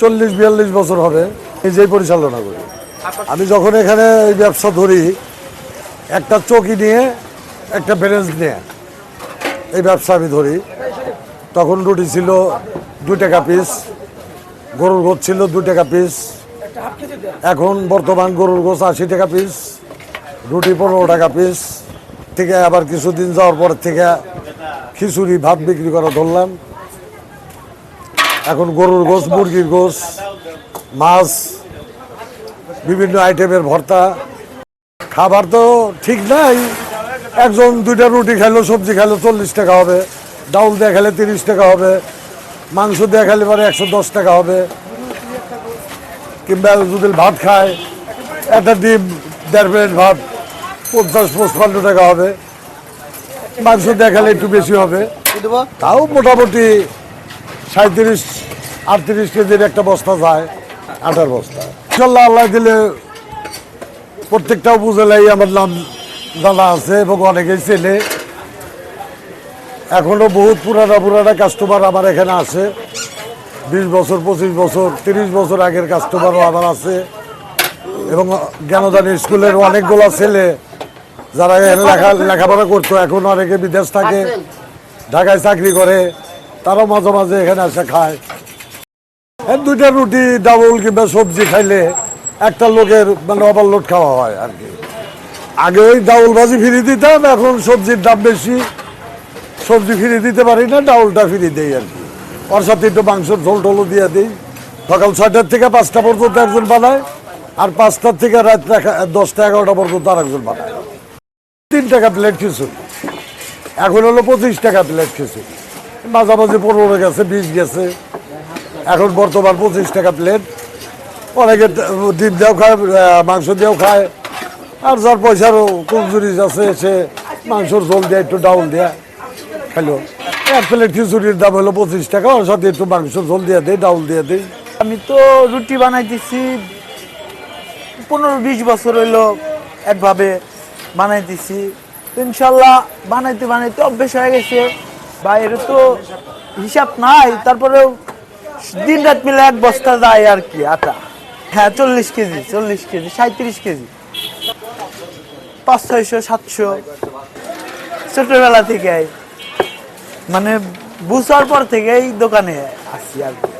চল্লিশ, বিয়াল্লিশ বছর হবে নিজেই পরিচালনা করি। আমি যখন এখানে এই ব্যবসা ধরি, একটা চকি নিয়ে, একটা ব্রেঞ্চ নিয়ে এই ব্যবসা আমি ধরি। তখন রুটি ছিল দু টাকা পিস গরুর গোছ ছিল দু টাকা পিস এখন বর্তমান গরুর গোছ আশি টাকা পিস রুটি পনেরো টাকা পিস থেকে আবার কিছুদিন যাওয়ার পর থেকে খিচুড়ি, ভাত বিক্রি করা ধরলাম। এখন গরুর গোছ মুরগির গোছ মাছ বিভিন্ন আইটেমের ভর্তা। খাবার তো ঠিক নাই। একজন দুইটা রুটি খেলো সবজি খেলো চল্লিশ টাকা হবে। ডাউল দিয়ে খেলে তিরিশ টাকা হবে। মাংস দিয়ে খেলে পরে একশো দশ টাকা হবে। কিংবা যদি ভাত খায় একটা ডিম দেড় প্লেট ভাত পঞ্চাশ পঁচপান্ন টাকা হবে। মাংস দিয়ে খেলে একটু বেশি হবে। তাও মোটামুটি সাঁত্রিশ আটত্রিশ কেজির একটা বস্তা যায় আটার বস্তা। ইনশাল্লাহ আল্লাহ দিলে প্রত্যেকটা উপজেলায় আমার নাম জানা আছে এবং অনেকেই ছেলে এখনও বহুত পুরানা পুরানা কাস্টমার আমার এখানে আছে। বিশ বছর পঁচিশ বছর তিরিশ বছর আগের কাস্টমারও আমার আছে। এবং জ্ঞানদান স্কুলের অনেকগুলো ছেলে যারা এখানে লেখা লেখাপড়া করতো এখন অনেকে বিদেশ থাকে ঢাকায় চাকরি করে। তারাও মাঝে মাঝে এখানে এসে খায়। দুইটা রুটি, ডাবল কিংবা সবজি খাইলে একটা লোকের মানে ওভারলোড খাওয়া হয় আর কি। আগে ওই ডাউল ভাজি ফিরে দিতাম, এখন সবজির দাম বেশি। সবজি ফিরে দিতে পারি না ডাউলটা ফিরে দেই আর কি। ওর সাথে একটু মাংসের ঝোল টোলও দিয়ে দিই। সকাল ছয়টার থেকে পাঁচটা পর্যন্ত একজন বানায়, আর পাঁচটার থেকে রাত দশটা, এগারোটা পর্যন্ত আর একজন বানায়। তিন টাকা প্লেট খিচুড়ি। এখন হলো পঁচিশ টাকা প্লেট খিচুড়ি। মাঝামাঝি পনেরো গেছে, বিশ গেছে। এখন বর্তমান পঁচিশ টাকা প্লেট অনেকে ডিম দিয়েও খায় মাংস দিয়েও খায়। আর যার পয়সারও কমজুরিজ আছে, সে মাংসর ঝোল দিয়ে একটু ডাউল দিয়ে খেলো। এক প্লেট খিচুড়ির দাম হলো পঁচিশ টাকা, ওর সাথে একটু মাংসর ঝোল দিয়ে দেয় ডাউল দিয়ে দেয় আমি তো রুটি বানাইতেছি, পনেরো বিশ বছর হইল একভাবে বানাইতেছি। ইনশাল্লাহ বানাইতে বানাইতে অভ্যেস হয়ে গেছে। বাইরে তো হিসাব নাই, তারপরেও দিন রাত মিলে এক বস্তা যায় আর কি, আটা। হ্যাঁ চল্লিশ কেজি চল্লিশ কেজি সাঁত্রিশ কেজি। পাঁচ, ছয়শো, সাতশো। ছোটবেলা থেকে মানে বুঝার পর থেকে এই দোকানে আসি আর কি।